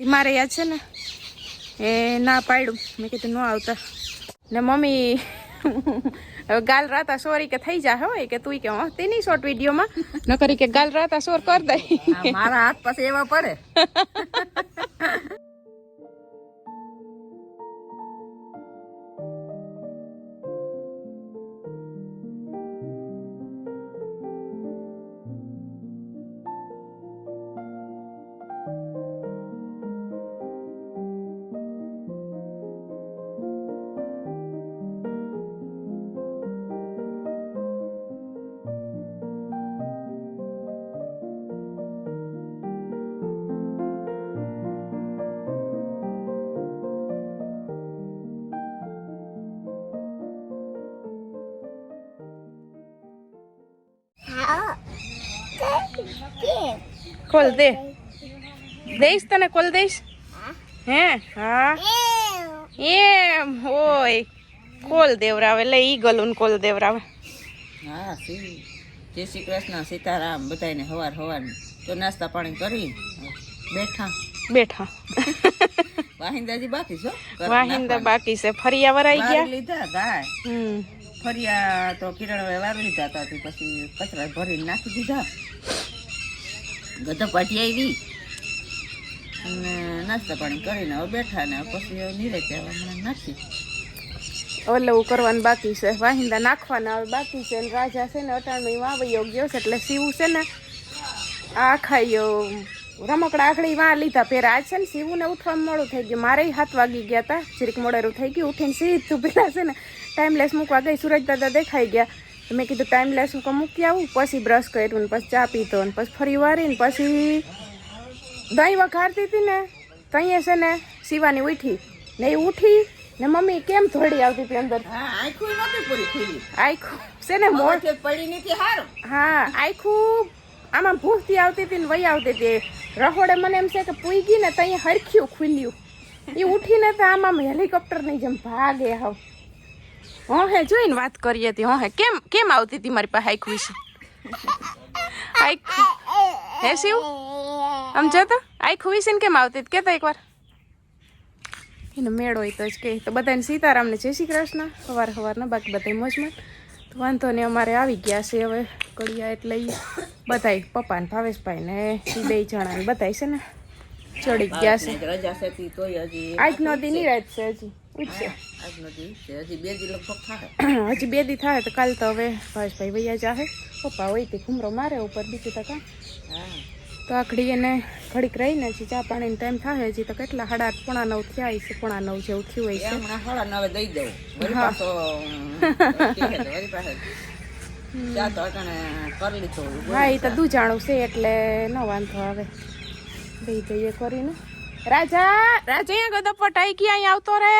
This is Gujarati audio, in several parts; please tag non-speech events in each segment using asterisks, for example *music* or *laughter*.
મારે યાદ છે ને? એ ના પાડ્યું. મેં કીધું, ન આવતા. ને મમ્મી ગાલ રાતા સોરી કે થઈ જા હોય કે તું કે, હો, તે નહીં શોર્ટ વિડીયોમાં ન કરી કે, ગાલ રાતા સોર કર દઈ મારા હાથ પાસે એવા પડે. ખોલ દે. દઈશ તને ખોલ દઈશ. હે? હા. એમ હોય. ખોલ દેવરાવે. એટલે ઈ ગલુન ખોલ દેવરાવે. હા સી જય શ્રી કૃષ્ણ સીતારામ બધાને હવાર હવાર તો નાસ્તા પાણી કરી. બેઠા. બેઠા. વાહિંદાજી બાકી છો? વાહિંદા. બાકી છે. ફરિયા વરાઈ વારી ગયા લીધા ગાય. હમ. ફરિયા તો કિરણ વારી લીધા હતા પછી કચરા ભરીને નાખી દીધા. ગધા પાટી આવી. અને નાસ્તા પાણી કરીને હવે બેઠા ને પછી હવે નિરેતે હવે હમણાં નાખી. ઓલવું કરવાનું બાકી છે. વાહિંદા નાખવાના, હવે બાકી છે ને રાજા છે ને અટાણમાં વાવયો ગયો છે એટલે સીવું છે ને આખા ખાયો રમકડા આખડી વાં લીધા પેલા આજ છે ને સીવું ને ઉઠવામાં મોડું થઈ ગયું. મારે હાથ વાગી ગયા હતા જરીક મોડેરું થઈ ગયું. ઉઠીને સીધું પેલા છે ને ટાઈમલેસ મૂકવા ગઈ. સુરજ દાદા દેખાઈ ગયા. તો મેં કીધું ટાઈમ ટાઈમલેસ કે મૂકી આવું પછી બ્રશ કર્યું ને પછી ચા પીતો ને પછી ફરી વારીને પછી દહીં વઘારતી હતી ને તો છે ને સીવાની ઉઠી ને એ ઉઠી ને મમ્મી કેમ થોડી આવતી હતી અંદર? આખું નહોતી પૂરી ખુલ્લી. આખું છે ને મોડ પડી નથી હારું. હા આખું આમાં ભૂખથી આવતી હતી ને વહી આવતી હતી. રહોડે મને એમ છે કે પૂઈ ગઈ ને તો હરખ્યું ખુલ્યું. એ ઉઠીને તો આમ આમ હેલિકોપ્ટરની જેમ ભાગે હાવ. હા હે જોઈને વાત કરી હતી હા કેમ કેમ આવતી હતી મારી પાસે હાઈક વિશે? હાઈક? હે શિવ? આમ જતો હાઈક વિશે ને કેમ આવતી હતી કહેતો એકવાર. એનો મેળો હોય તો જ કે. તો બધાને સીતારામને જય શ્રી કૃષ્ણ. સવાર સવારના બાકી બધા મોજમાં. તો વાંધો નહીં અમારે આવી ગયા છે હવે કડિયા એટલે બધાય પપ્પા ને ભાવેશભાઈ ને એ બે જણા ને બધાય છે ને. ચડી ગયા છે. આજની રજા છે તી તોય હજી આજનો દી નિરાજ છે હજી. ઉઠશે હજી બે દી લગભગ થાય *clears throat* હજી બે દી થાય તો કાલ તો હવે ભાવેશભાઈ વૈયા જાહે. પપ્પા હોય તે ઘૂમરો મારે ઉપર બીજું તો કાં હા. તો આખડી એને ઘડીક રહીને હજી ચા પાણીનો ટાઈમ થાય હજી તો કેટલા સાડા આઠ પોણા નવ થયા છે પોણા નવ જેવું થયું હોય છે સાડા નવે દઈ દઉં. હા. તો હા એ દૂજાણું છે એટલે ન વાંધો આવે. દઈ દઈએ કરીને. રાજા રાજા અહીંયા ગદો પટાઈ ગયા અહીંયા આવતો રે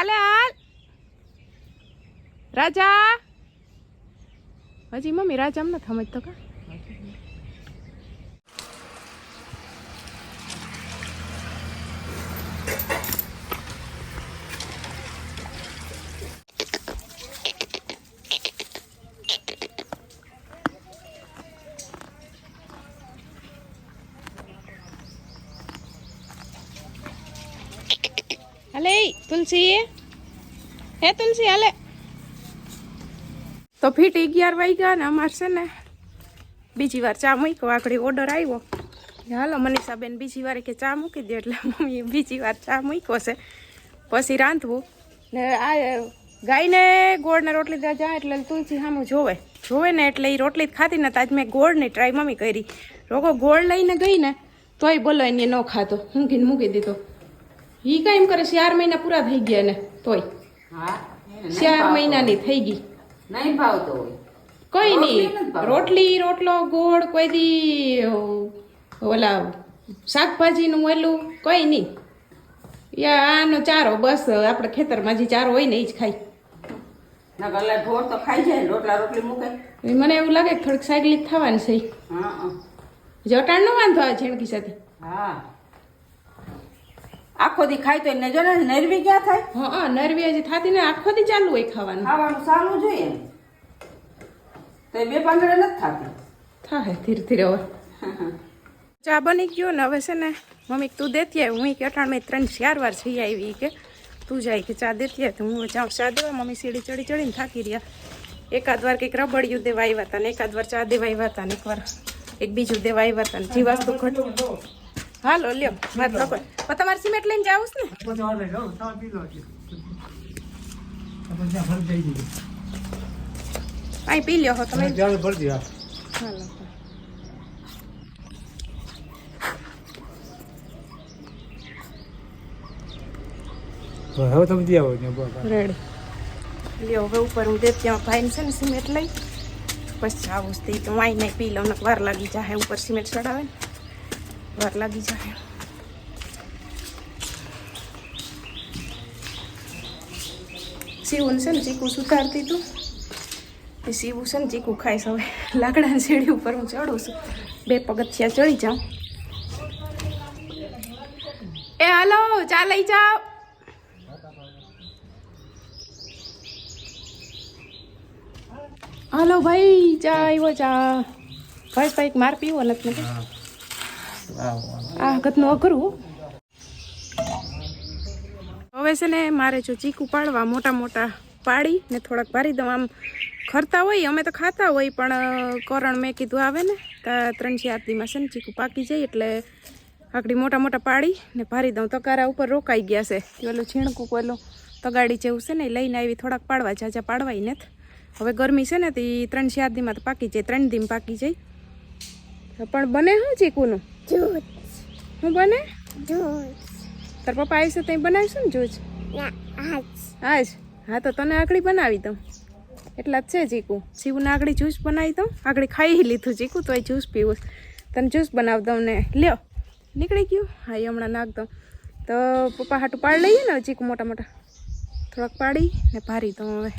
આલે હાલ રાજા. હજી મમ્મી રાજા અમને સમજતો કા? હાલે તુલસી હે તુલસી હાલે તો ફીટ અગિયાર વાગ્યા ને અમારે છે ને, બીજી વાર ચા મૂક્યો, આગળ ઓર્ડર આવ્યો. હાલો, મનીષાબેન બીજી વાર કે ચા મૂકી દે, એટલે મમ્મી બીજી વાર ચા મૂક્યો છે. પછી રાંધવું. ને આ ગાયને ગોળને રોટલી જાય એટલે તુલસી સામું જોવે. જોવે ને એટલે એ રોટલી જ ખાતી ને આજ મેં ગોળની ટ્રાય મમ્મી કરી. રોગો ગોળ લઈને ગઈ ને, તોય બોલો એને ન ખાતો ઊંઘીને મૂકી દીધો. ઈ કાંઈ એમ કરે ચાર મહિના પૂરા થઈ ગયા ને તોય. હા ચાર મહિનાની થઈ ગઈ. નહીં ભાવતો હોય. કોઈ નહીં રોટલી રોટલો ગોળ કોઈ દી ઓલા શાકભાજીનું ઓલું કોઈ નહીં. યા આનો ચારો બસ આપણે ખેતરમાં જે ચારો હોય ને એ જ ખાય. તો ખાઈ જાય રોટલા રોટલી મૂકે. મને એવું લાગે કે થોડીક સાયકલી થવાની છે જટાણ નો વાંધો આવે છેણકી સાથે. હા. આખો દી ખાય તો એને જો ને નરવી ક્યાં થાય? હા નરવી હજી થાતી ને આખો દી ચાલુ હોય ખાવાનું. ખાવાનું સારું જોઈએ તો બે પાંદડે નથી થતી. થાય ધીરે ધીરે હવે. ચા બની ગયો ને હવે છે ને મમ્મી તું દેતી આવી હું કે અટાણ મેં ત્રણ ચાર વાર જઈ આવી કે. તું જાય કે ચા દેતી આવી તો હું જાઉં ચા દેવા. મમ્મી સીડી ચડી ચડીને થાકી રહ્યા. એકાદ વાર કંઈક રબડિયું દેવા આવ્યા હતા ને એકાદ વાર ચા દેવા આવ્યા હતા ને એકવાર એક બીજું દેવા આવ્યા હતા ને. જીવાસ્તુ વસ્તુ ઘટ હાલો લ્યો વાત લોકો પણ તમારે સિમેન્ટ લઈને જાવ ને અહીં પી લ્યો તમે. હાલો. હવે તમે દે આવો ને રેડી લ્યો હવે ઉપર હું દેવ ત્યાં ભાઈ છે ને સિમેન્ટ લઈ. પછી આવું જ તે તો વાઈ નહીં પી લઉં વાર લાગી જાય ઉપર સિમેન્ટ ચડાવે ને. વાર લાગી જાય. સીવું છે ને ચીકુ સુધારતી તું. એ સીવું છે ને ચીકુ ખાઈશ હવે. લાકડાની સીડી ઉપર હું ચડું છું. બે પગથિયા ચડી જાઉં. એ હાલો ચા લઈ જાઓ. હાલો ભાઈ, ચા આવ્યો ચા. ભાઈ ભાઈ, માર પીવો નથી આ હકતનું અઘરું હવે છે ને મારે જો ચીકુ પાડવા મોટા મોટા પાડી ને થોડાક ભારી દઉં આમ ખરતા હોય, અમે તો ખાતા હોય, પણ કરણ મેં કીધું આવે ને ત્રણ ચાર દીમાં છે ને ચીકુ પાકી જાય એટલે આકડી મોટા મોટા પાડી ને ભારી દઉં તકારા ઉપર રોકાઈ ગયા છે. પેલું છીણકું પેલું તગાડી જેવું છે ને લઈને આવી થોડાક પાડવા જાજા પાડવાય ને હવે ગરમી છે ને તો ત્રણ ચાર દીમાં તો પાકી જાય, ત્રણ દીમ પાકી જાય. પણ બને શું ચીકુનું. શું બને? તાર પપ્પા આવશે ત્યાં બનાવીશું ને જોજ? આજ. હા તો તને આગળ બનાવી દઉં. એટલા જ છે ચીકુ. શિવને આગળ જ્યુસ બનાવી દઉં. આગળ ખાઈ લીધું ચીકુ તો એ જ્યુસ પીવું. તને જ્યુસ બનાવી દઉં ને. લ્યો. નીકળી ગયું? હા એ હમણાં નાખ દઉં. તો પપ્પા હાટું પાડી લઈએ ને ચીકુ મોટા મોટા થોડાક પાડી ને ભારી દઉં હવે.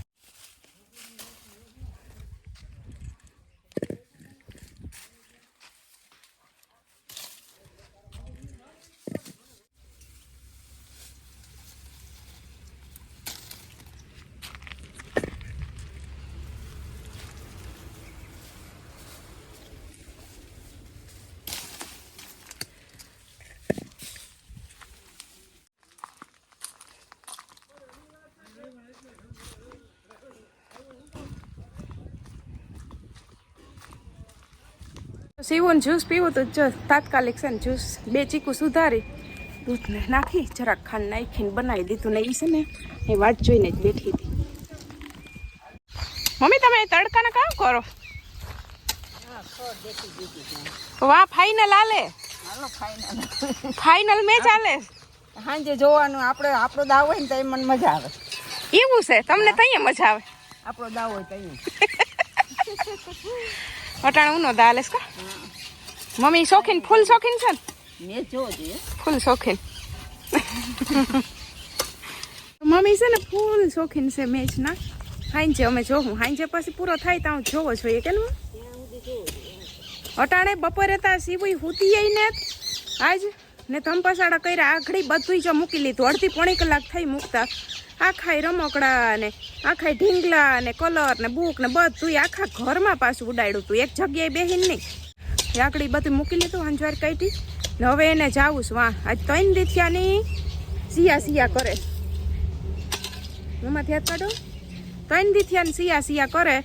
સીવું જ્યુસ પીવું તો જો તાત્કાલિક છે ને જ્યુસ બે ચીકુ સુધારી દૂધને નાખી જરાક ખાંડ નાખીને બનાવી દીધું ને એ છે ને એ વાટ જોઈને જ બેઠી હતી. મમ્મી તમે તડકાને કામ કરો? વાહ ફાઇનલ આલે ફાઇનલ ફાઈનલ મેચ આલે સાંજે જોવાનું આપણે આપણો દાવ હોય ને તો મને મજા આવે. એવું છે? તમને તઈએ મજા આવે? આપણો દાવ હોય તો અહીં *laughs* અટાણે ઉનો દાલેસ કા? મમ્મી શોખીન ફૂલ શોખીન છે ને? ફૂલ શોખીન. મમ્મી છે ને ફૂલ શોખીન છે મેચ ના. હાંજે અમે જોવું હાંજે પછી પૂરો થાય તો હું જોવો જોઈએ કે અટાણે બપોરે તા સીવી હુતી ને આજ ને ધમપસાડા કર્યા આખડી બધું જો મૂકી લીધું. અડધી પોણી કલાક થઈ મૂકતા. આખાય રમકડા ને, આખાય ઢીંગલા ને, કલર ને, બુક ને બધું આખા ઘરમાં પાછું ઉડાડ્યું હતું એક જગ્યાએ બેહીને નહીં. એ બધું મૂકી લીધું, હંજવાર કાઢી. ને હવે એને જાવું છું, વાહ, આજ ત્રણ દીથિયાની સિયા સિયા કરે. મમ્મા ધ્યાન કાઢો ત્રણ દીથિયાની સિયા સિયા કરે.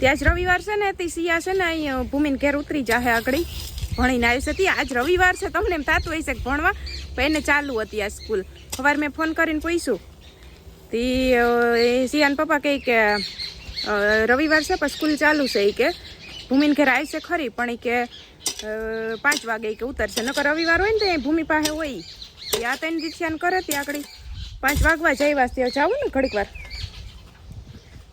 ત્યાં જ રવિવાર છે ને, તે સિયા છે ને અહીં ભૂમિન ઘેર ઉતરી જાહે આગળ ભણીને આવી છે તે, આજ રવિવાર છે, તમને એમ થતું હશે ભણવા? પણ એને ચાલુ હતી આ સ્કૂલ. સવારે મેં ફોન કરીને પૂછ્યું તે સિયાન પપ્પા કહે કે રવિવાર છે, પણ સ્કૂલ ચાલુ છે એ કે, ભૂમિન ઘેર આવશે ખરી, પણ એ કે પાંચ વાગે કે ઉતરશે. નકર રવિવાર હોય ને તો એ ભૂમિ પાસે હોય એ આ ત્રણ દીક્ષાન કરે ત્યાં આગળ. પાંચ વાગવા જઈવા ત્યાં જાવું ને ઘડીક વાર.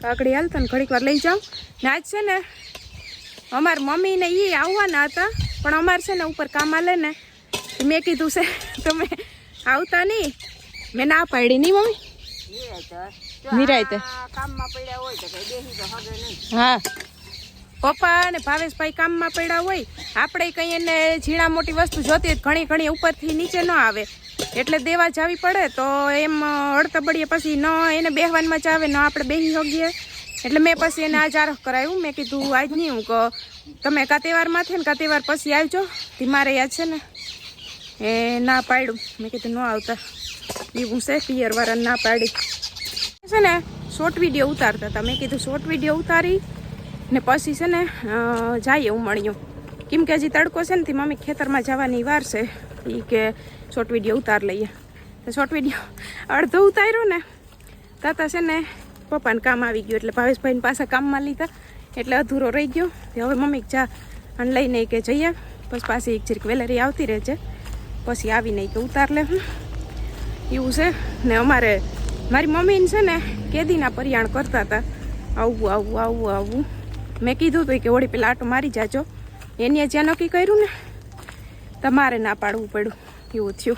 કાકડી હાલતા ને ઘડીક વાર લઈ જાઉં ને આજ છે ને, અમાર મમ્મી ને એ આવવાના હતા, પણ અમારે છે ને ઉપર કામ આલે ને. મેં કીધું છે, તમે આવતા નહીં. મેં ના પાડી નહીં મમ્મી. એ તો. કામમાં પડ્યા હોય તો કઈ બેસી તો હગે નહીં. હા. પપ્પા અને ભાવેશભાઈ કામમાં પડ્યા હોય આપણે કંઈ એને ઝીણા મોટી વસ્તુ જોતી ઘણી ઘણી ઉપરથી નીચે ન આવે. એટલે દેવા જાવી પડે તો એમ અડતબડીએ પછી ન એને બેહવાનમાં જ આવે ન આપણે બેહી હોગીએ. એટલે મેં પછી એને આજ આરખ કરાવ્યું. મેં કીધું આજ નહીં હું કહો. તમે કા તહેવારમાં છે ને કા તહેવાર પછી આવજો. ધીમારે મારે યાદ છે ને. એ ના પાડ્યું. મેં કીધું ન આવતા. એવું છે પિયર વાળા ના પાડી. છે ને શોર્ટ વીડિયો ઉતારતા હતા. મેં કીધું શોર્ટ વીડિયો ઉતારી ને પછી છે ને જઈએ ઉમળ્યું કેમ કે હજી તડકો છે ને, તે મમ્મી ખેતરમાં જવાની વાર છે. એ કે શોર્ટ વીડિયો ઉતાર લઈએ. તો શોર્ટ વીડિયો અડધો ઉતાર્યો ને, તાતા છે ને, પપ્પાને કામ આવી ગયું. એટલે ભાવેશભાઈને પાછા કામમાં લીધા. એટલે અધૂરો રહી ગયો. હવે મમ્મી જા અને લઈને કે જઈએ. પછી પાછી એક જરીક વેલેરી આવતી રહે છે પછી આવીને કે ઉતાર લે હું. એવું છે? ને અમારે મારી મમ્મીને છે ને કેદીના પરિયાણ કરતા હતા. આવું આવું આવું આવું. મેં કીધું હતું કે ઓળી પેલા આટો મારી જાજો. એની જ્યાં નક્કી કર્યું ને? તમારે ના પાડવું પડ્યું. એવું થયું.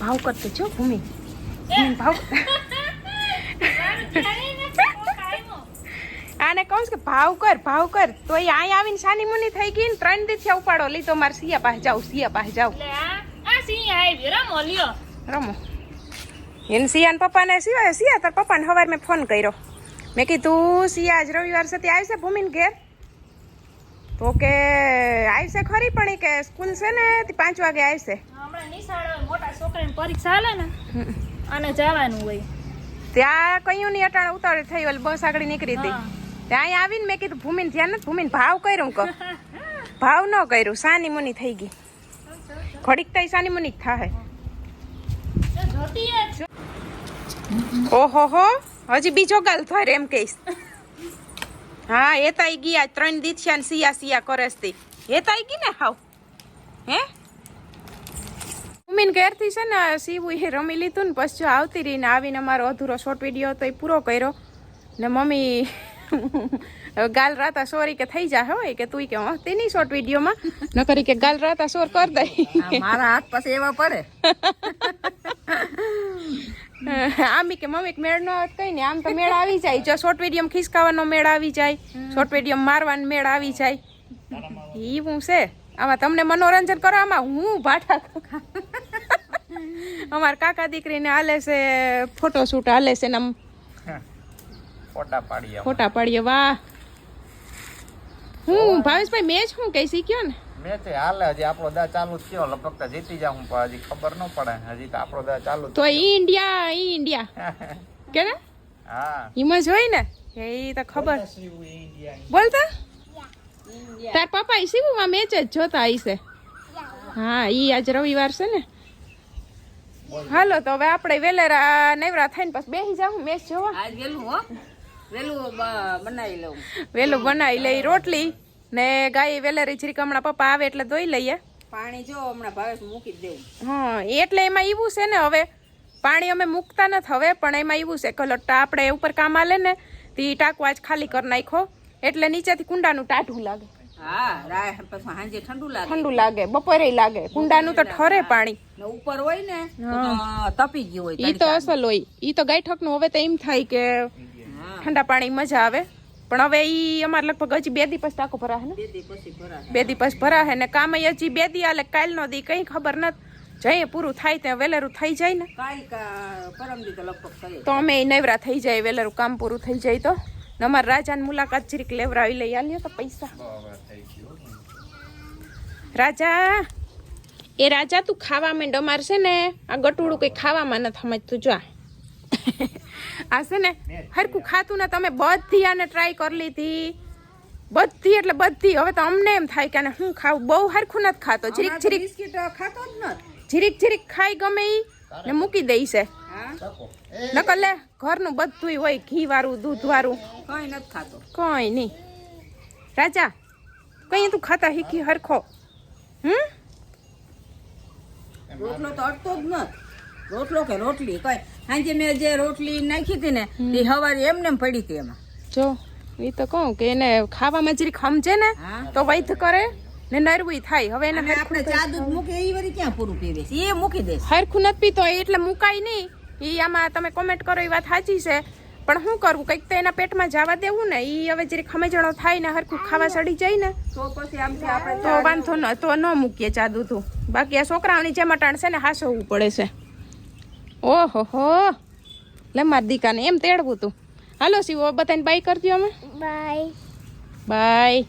ભાવ કરતો છો ભૂમિ ભાવ *laughs* *laughs* કહું કે ભાવ કર ભાવ કર. તો એ અહીં આવીને સાની મુની થઈ ગઈ ને ત્રણ દિવસે ઉપાડો. લીધો મારે સિયા પાસે જાવ સિયા પાસે જાવ રમો એને સિયાન પપ્પાને સિવાય સિયા તાર પપ્પાને સવાર મેં ફોન કર્યો. મેં કીધું સિયા આજ રવિવાર સુધી આવશે ભૂમિને ઘેર? તો કે આવશે ખરી પણ કે સ્કૂલ છે ને પાંચ વાગે આવશે હમણાં નિશાળ મોટા છોકરાની પરીક્ષા હાલે ને અને જવાનું હોય. ત્યાં કયું ની અટાણ ઉતાવળ થઈ બસ આગળ નીકળી હતી. ત્યાં આવીને મેં કીધું, ભૂમિને ધ્યાન નથી, ભૂમિને ભાવ કર્યું કહો. ભાવ ન કર્યું, સાની મુની થઈ ગઈ. ઘડીક તઈ સાની મુની થાય. ઓહો હો, હજી બીજો ગાલ થાય એમ કહીશ. હા, એ તાઈ ગયા, ત્રણ દીથિયા ને સિયા સિયા કરેસતી એ તાઈ ગઈ ને હાવ. હે? મમ્મીને ઘેરથી છે ને સીવું એ રમી લીધું ને, પછી જો આવતી રહીને આવીને અમારો અધૂરો શોર્ટ વીડિયો તો એ પૂરો કર્યો. ને મમ્મી હવે ગાલ રાતા સોરી કે થઈ જા હોય કે તું કે તે નહીં શોર્ટ વિડીયોમાં ન કરી કે ગાલ રાતા સોર કર દઈ મારા હાથ પાસે એવા પડે. *laughs* આમ કે મમ્મી મેળ નો આવે કઈ ને આમ તો મેળ આવી જાય. જો શોર્ટ વીડિયો ખિસકાવાનો મેળ આવી જાય શોર્ટ વીડિયો મારવાનો મેળ આવી જાય. એવું છે. આમાં તમને મનોરંજન કરવામાં હું ભાઠા *laughs* અમાર કાકા દીકરીને હાલે છે ફોટો શૂટ હાલે છે ને આમ ફોટા પાડીએ ફોટા પાડીએ વાહ. હું ભાવેશભાઈ મેચ હું કઈ શીખ્યો ને? મેચ હાલે હજી આપણો દા ચાલુ જ થયો લગભગ તો જીતી જાઉં પણ હજી ખબર ન પડે હજી તો આપણો દા ચાલુ તો ઈ ઇન્ડિયા ઈ ઇન્ડિયા. *laughs* કે ને હા. એમાં જોઈ ને? એ તો ખબર. બોલતા તાર પપ્પા શિવું માં મેચ જ જોતા હશે. હા ઈ આજ રવિવાર છે ને. હાલો તો હવે આપણે વેલેરા નેવરા થઈને પછી બેસી જાઉં મેચ જોવા. આજ ગેલું હો. વેલું બનાવી લઉં. વેલું બનાવી લઈ રોટલી ને ગાય વેલેરી છીરીક હમણાં પપ્પા આવે એટલે ધોઈ લઈએ. પાણી જો હમણાં ભાવે મૂકી દેવું. હા એટલે એમાં એવું છે ને હવે. પાણી અમે મૂકતા નથી હવે પણ એમાં એવું છે. કે ઓલો ટા- આપણે ઉપર કામ આલે ને તે ટાંકો આજ ખાલી કરી નાખો એટલે નીચેથી કુંડાનું ટાઢું લાગે. ઠંડુ લાગે. બપોરે લાગે. કુંડાનું તો ઠરે પાણી. ઉપર હોય ને તપી ગયું હોય ઈ તો અસલ હોય. ઈ તો ગાયઠકનું હવે તો એમ થાય કે ઠંડા પાણી મજા આવે. પણ હવે ઈ અમારે લગભગ હજી બે દિવસ પછી ટાંકો ભરાશે ને? બે દિવસ ભરા ભરાશે ને કામ હજી બે દી આલે કાલનો દી કઈ ખબર નથી. જઈએ પૂરું થાય ત્યાં વેલેરું થઈ જાય ને. કાલ તો લગભગ થઈ તો અમે નવરા થઈ જાય વેલેરું કામ પૂરું થઈ જાય તો. ને અમારા રાજાની મુલાકાત જરીક લેવરાવી લઈ આલ્યો તો પૈસા. રાજા એ રાજા તું ખાવા માંડ અમારે છે ને આ ગટુડું કઈ ખાવામાં નથી સમજતું જો *laughs* આ. છે ને હરખું ખાતું ને તમે બધી આને ટ્રાય કરી લીધી. બધી એટલે બધી. હવે તો અમને એમ થાય કે આને હું ખાવું? બહુ હરખું નથી ખાતો. જીરીક જીરીક. બિસ્કિટ ખાતો જ નથી. જીરીક જીરીક ખાઈ ગમે ઈ ને મૂકી દઈ છે. નકર લે ઘરનું બધું હોય ઘી વાળું દૂધ વાળું કઈ નથી ખાતો. કઈ નહીં. રાજા કઈ તું ખાતા શીખી હરખો. હમ? રોટલો તો અડતો જ નથી. રોટલો કે રોટલી કઈ. સાંજે મેં જે રોટલી નાખી હતી ને એ હવારે એમને પડી હતી એમાં. જો એ તો કહું કે એને ખાવામાં જરી ખમજે ને તો વૈધ કરે ને નરવું થાય. હવે એને આપણે ચા દૂધ મૂકે એ વરી ક્યાં પૂરું પીવે એ મૂકી દે હરખું નથી પીતો એટલે મુકાય નહીં. એ આમાં તમે કોમેન્ટ કરો એ વાત સાચી છે. પણ શું કરવું કંઈક તો એના પેટમાં જવા દેવું ને એ હવે જરી ખમેજણો થાય ને હરખું ખાવા સડી જાય ને તો પછી આમથી આપણે તો વાંધો ન તો ન મૂકીએ ચા દૂધું બાકી આ છોકરાઓની જેમ અટાણ ને હાસવવું પડે છે. ઓહો હો લે મારી દીકાને એમ તેડવું તું. હાલો શિવો બતાવીને બાય કરજો અમે. Bye bye